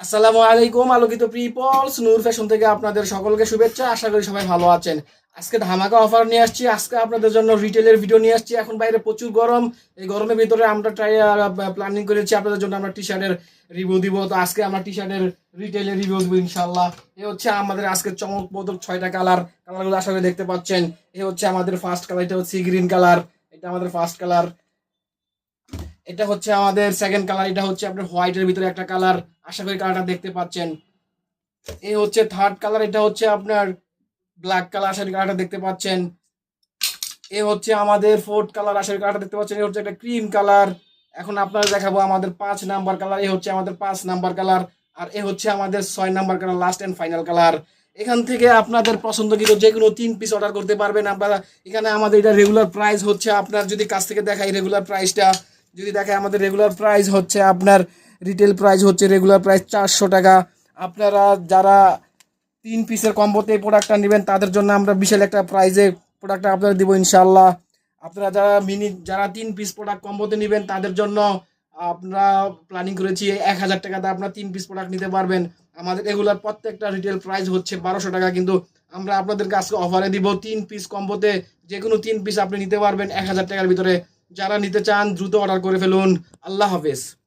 আসসালামু আলাইকুম, আলোকিত পিপলস, নূর ফ্যাশন থেকে আপনাদের সকলকে শুভেচ্ছা, আশা করি সবাই ভালো আছেন। আজকে ধামাকা অফার নিয়ে আসছি, আজকে আপনাদের জন্য রিটেলের ভিডিও নিয়ে আসছি। এখন বাইরে প্রচুর গরম, এই গরমের ভিতরে আমরা ট্রাই প্ল্যানিং করেছি, আপনাদের জন্য আমরা টি শার্টের রিভিউ দিব। তো আজকে আমরা টি শার্টের রিটেলের রিভিউ দিব ইনশাল্লাহ এ হচ্ছে আমাদের আজকের চমকপ্রদ ছয়টা কালার কালারগুলো আশা করি দেখতে পাচ্ছেন। এ হচ্ছে আমাদের ফার্স্ট কালার এটা হচ্ছে গ্রিন কালার এটা আমাদের ফার্স্ট কালার এটা হচ্ছে আমাদের সেকেন্ড কালার এটা হচ্ছে আপনার হোয়াইটের ভিতরে একটা কালার আশা করি কালারটা দেখতে পাচ্ছেন। এই হচ্ছে থার্ড কালার এটা হচ্ছে আপনার ব্ল্যাক কালার আশা করি কালারটা দেখতে পাচ্ছেন। এ হচ্ছে আমাদের ফোর্থ কালার আশা করি কালারটা দেখতে পাচ্ছেন। এ হচ্ছে একটা ক্রিম কালার এখন আপনারা দেখাবো আমাদের পাঁচ নাম্বার কালার এ হচ্ছে আমাদের পাঁচ নাম্বার কালার আর এ হচ্ছে আমাদের ছয় number colour last and final colour এখান থেকে আপনাদের পছন্দ পছন্দকৃত যে কোনো তিন পিস অর্ডার করতে পারবেন। আপনারা এখানে আমাদের এটা রেগুলার প্রাইস হচ্ছে। আপনার যদি কাছ থেকে দেখাই রেগুলার প্রাইসটা যদি দেখে আমাদের রেগুলার প্রাইস হচ্ছে আপনার রিটেল প্রাইস হচ্ছে রেগুলার প্রাইস চারশো টাকা। আপনারা যারা তিন পিসের কম্বোতে এই প্রোডাক্টটা নেবেন, তাদের জন্য আমরা বিশাল একটা প্রাইজে প্রোডাক্টটা আপনারা দিব ইনশাল্লাহ আপনারা যারা মিনি যারা তিন পিস প্রোডাক্ট কম্বোতে নেবেন, তাদের জন্য আমরা প্ল্যানিং করেছি এক হাজার টাকাতে আপনারা তিন পিস প্রোডাক্ট নিতে পারবেন। আমাদের রেগুলার প্রত্যেকটা রিটেল প্রাইস হচ্ছে বারোশো টাকা, কিন্তু আমরা আপনাদেরকে আজকে অফারে দিব তিন পিস কম্বোতে যে কোনো তিন পিস আপনি নিতে পারবেন এক হাজার টাকার ভিতরে। যারা নিতে চান দ্রুত অর্ডার করে ফেলুন। আল্লাহ হাফেজ।